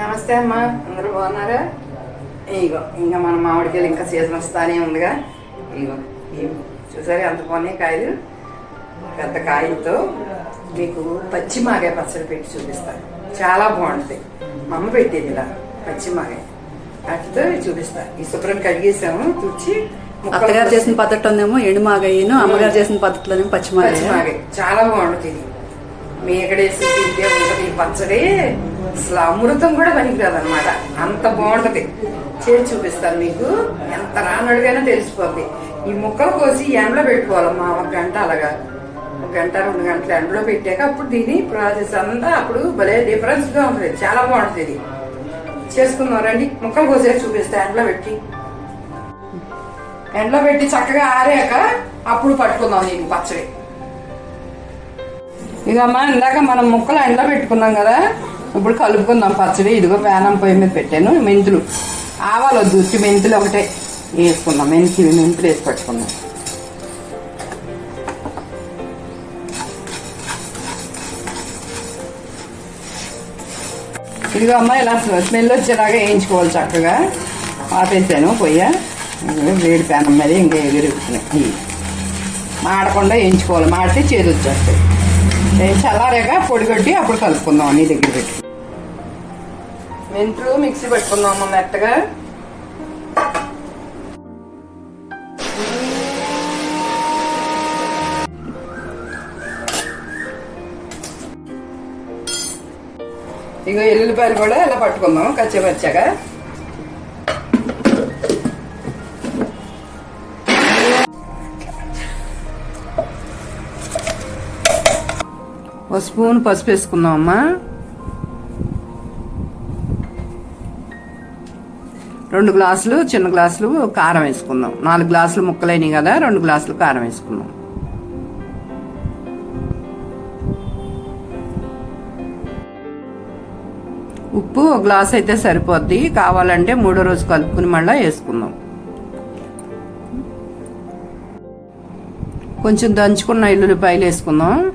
నమస్తే అమ్మా. అందరూ బాగున్నారా? ఇగో ఇంకా మన మామిడికాయలు ఇంకా సీజన్ వస్తానే ఉందిగా. ఇగో చూసారా ఎంత బాగున్నాయి కాయలు? పెద్ద కాయలతో మీకు పచ్చి మాగాయ పచ్చడి పెట్టి చూపిస్తాను. చాలా బాగుంటుంది మా అమ్మ పెట్టేది ఇలా పచ్చి మాగాయ వాటితో చూపిస్తా. ఈ శుభ్రం కడిగేసాము తుడిచి ముక్కలు అత్తగారు చేసిన పద్ధతి ఉందేమో ఎండు మాగాయను అమ్మగారు చేసిన పద్ధతిలోనేమో పచ్చి మాగాయ? చాలా బాగుంటుంది. ఇది మేకడేసి తింటే ఉంటుంది ఈ పచ్చడి. అసలు అమృతం కూడా పనికిరాదు అనమాట అంత బాగుంటది. చేసి చూపిస్తాను మీకు. ఎంత రానడుగైనా తెలిసిపోద్ది. ఈ ముక్కలు కోసి ఎండలో పెట్టుకోవాలమ్మా ఒక గంట అలాగా. ఒక గంట రెండు గంటలు ఎండలో పెట్టాక అప్పుడు దీని ప్రాసెస్ అంతా అప్పుడు భలే డిఫరెన్స్గా ఉంటుంది. చాలా బాగుంటుంది ఇది. చేసుకుందాం రండి. ముక్కలు కోసేసి చూపిస్తా. ఎండలో పెట్టి. ఎండలో పెట్టి చక్కగా ఆరాక అప్పుడు పట్టుకుందాం దీనికి పచ్చడి. ఇక అమ్మా ఇందాక మనం ముక్కలు ఎండలో పెట్టుకున్నాం కదా. ఇప్పుడు కలుపుకుందాం పచ్చడి ఇదిగో పేనం పొయ్యి మీద పెట్టాను. మెంతులు. ఆవాలు వద్దు మెంతులు ఒకటే వేసుకుందాం. మెంతి మెంతులు వేసి పట్టుకుందాం. ఇదిగో అమ్మ ఇలా స్మెల్ వచ్చేలాగా వేయించుకోవాలి చక్కగా. ఆపేసాను పొయ్య. వేడి పేనం మీద ఇంకా ఎగురుతున్నాయి మాడకుండా వేయించుకోవాలి. మాడితే చేదు వచ్చేస్తాయి చల్లారాక పొడి కొట్టి అప్పుడు కలుపుకుందాం అన్ని దగ్గర పెట్టి. మెంతులు మిక్సీ పెట్టుకుందాం అమ్మ మెత్తగా. ఇక ఎల్లుల్లిపాయలు కూడా ఇలా పట్టుకుందాం కచ్చిపచ్చగా ఒక స్పూన్ పసుపు వేసుకుందాం అమ్మా రెండు గ్లాసులు చిన్న గ్లాసులు కారం వేసుకుందాం. నాలుగు గ్లాసులు ముక్కలైనవి కదా రెండు గ్లాసులు కారం వేసుకుందాం. ఉప్పు ఒక గ్లాస్ అయితే సరిపోద్ది. కావాలంటే మూడో రోజు కలుపుకుని మళ్ళీ వేసుకుందాం. కొంచెం దంచుకున్న ఎల్లుల్లిపాయలు వేసుకుందాం.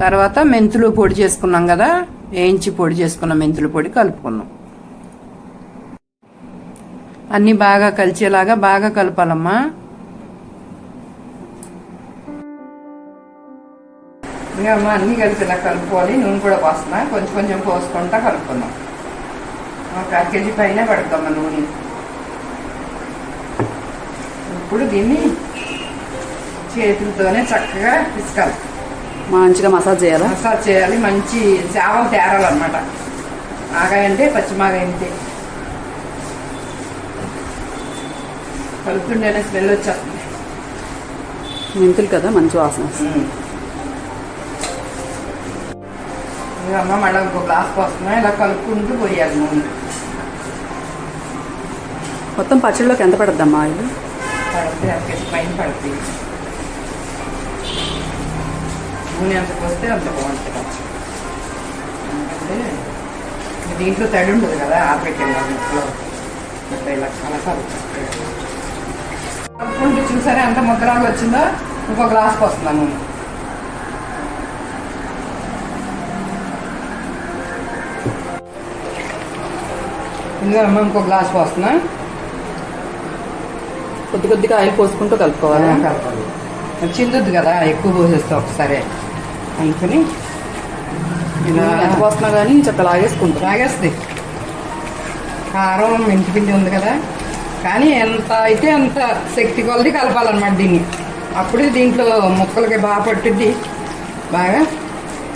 తర్వాత మెంతులు పొడి చేసుకున్నాం కదా వేయించి పొడి చేసుకున్న మెంతుల పొడి కలుపుకున్నాం. అన్నీ బాగా కలిసేలాగా బాగా కలపాలమ్మా. ఇంకా అమ్మ అన్నీ కలిసేలా కలుపుకోవాలి. నూనె కూడా పోస్తున్నా. కొంచెం కొంచెం పోసుకుంటా కలుపుకుందాం. ఒక అర కేజీ పైన పెడతామా నూనె. ఇప్పుడు దీన్ని చేతులతోనే చక్కగా పిసకాలి. మంచిగా మసాజ్ చేయాలా? మసాజ్ చేయాలి. మంచి సేవలు తేరాలన్నమాట. ఆగాయ అంటే పచ్చిమాగాయ అంతే కలుపుతుంటేనే స్మెల్ వచ్చేస్తుంది. మెంతులు కదా మంచి వాసన వస్తుంది. అమ్మ మళ్ళీ ఇంకో గ్లాస్ పోస్తున్నా ఇలా కలుపుకుంటూ పోయాలి నూనె. మొత్తం పచ్చడిలోకి ఎంత పడద్దమ్మా ఆయిల్? పడితే పైన పడుతుంది. నూనె ఎంత పోస్తే అంత బాగుంటుంది. ఎందుకంటే దీంట్లో తడి ఉంటుంది కదా ఆపెట్టాను ముక్కలో ఇలా కలపాలి కలుపుకుంటూ చూసారా ఎంత ముద్దలాగా వచ్చిందో? ఇంకో గ్లాస్ పోస్తున్నాను నూనె ఇందులో అమ్మ ఇంకో గ్లాస్ పోస్తున్నా కొద్ది కొద్దిగా ఆయిల్ పోసుకుంటూ కలుపుకోవాలి? కలపాలి చిందుద్దు కదా ఎక్కువ పోసేస్తే ఒకసారి. అనుకుని ఇలా ఎంత పోస్తున్నా కానీ చక్క లాగేసుకుంటాం. లాగేస్తుంది కారం మెంతి పిండి ఉంది కదా. కానీ ఎంత అయితే అంత శక్తి కొలది కలపాలన్నమాట దీన్ని. అప్పుడే దీంట్లో ముక్కలకి బాగా పట్టుద్ది. బాగా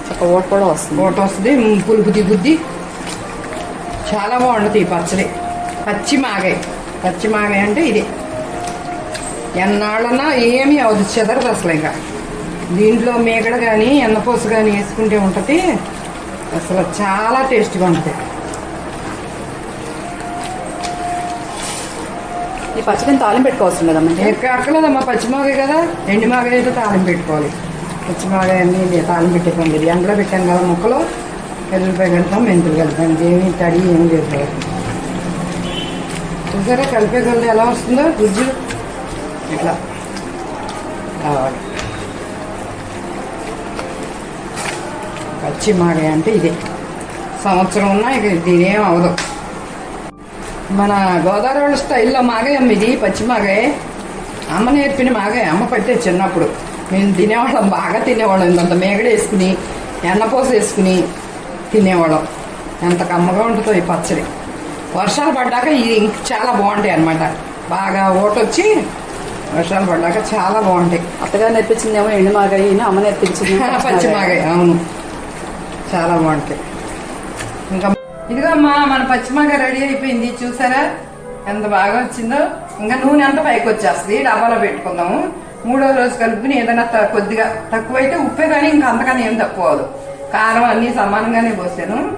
చక్క ఓట కూడా వస్తుంది. ఓట వస్తుంది. పులుపు దిగుద్ది చాలా బాగుంటుంది ఈ పచ్చడి. పచ్చి మాగాయ. పచ్చి మాగాయ అంటే ఇది. ఎన్నాళ్ళన్నా ఏమీ అవదు చెదరదు అసలు ఇంకా. దీంట్లో మేగడ కానీ ఎన్నపోసు కానీ వేసుకుంటే ఉంటుంది. అసలు చాలా టేస్ట్గా ఉంటుంది. ఈ పచ్చడిని తాలింపు పెట్టుకోవాల్సి ఉండదమ్మా అక్కర్లేదమ్మా పచ్చిమాగాయ కదా. ఎండి మాగాయ అయితే తాళం పెట్టుకోవాలి. పచ్చిమాగాయ అన్ని తాళం పెట్టుకోండి ఇది ఎండలో పెట్టాం కదా ముక్కలు. ఎల్లుల్లిపాయ కలుపుతాం మెంతులు కలుపుతాం ఏమి తడి ఏమి లేదు. చూసారా కలిపే కొలది ఎలా వస్తుందో? గుజ్జు ఇట్లా. రావాలి. పచ్చి మాగాయ అంటే ఇదే. సంవత్సరం ఉన్నా ఇక దీనేం అవదు. మన గోదావరి వాళ్ళ స్టైల్లో మాగాయ అమ్మ ఇది పచ్చి మాగాయ. అమ్మ నేర్పిన మాగాయ అమ్మ పట్టే చిన్నప్పుడు. మేము తినేవాళ్ళం బాగా తినేవాళ్ళం. ఇంత మేగడ వేసుకుని ఎన్నపోస వేసుకుని తినేవాళ్ళం. ఎంత కమ్మగా ఉంటుందో ఈ పచ్చడి. వర్షాలు పడ్డాక ఇది ఇంక చాలా బాగుంటాయి అన్నమాట. బాగా ఓటొచ్చి వర్షాలు పడ్డాక చాలా బాగుంటాయి. అత్తగారు నేర్పించిందేమో ఎండు మాగాయను అమ్మ నేర్పించింది. పచ్చి మాగాయ అవును. చాలా బాగుంటాయి. ఇంకా ఇదిగో అమ్మా మన పచ్చిమాగ రెడీ అయిపోయింది. చూసారా? ఎంత బాగా వచ్చిందో? ఇంకా నూనె అంతా పైకి వచ్చేస్తుంది. డబ్బాలో పెట్టుకుందాము. మూడో రోజు కలుపుకుని ఏదైనా త- కొద్దిగా తక్కువైతే ఉప్పే కానీ ఇంకా అంతకన్నా ఏం తక్కువ అవదు కారం అన్ని సమానంగానే పోసాను.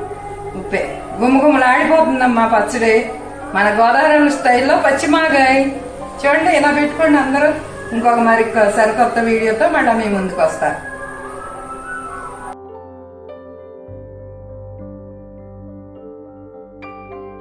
ఉప్పే. గుమ్మగుమ్మలాడిపోతుందమ్మా పచ్చడి. మన గోదావరి స్టైల్లో పచ్చిమాగాయ్ చూడండి ఇలా పెట్టుకోండి అందరూ. ఇంకొక మరి సరికొత్త వీడియోతో మళ్ళీ మీ ముందుకు వస్తాను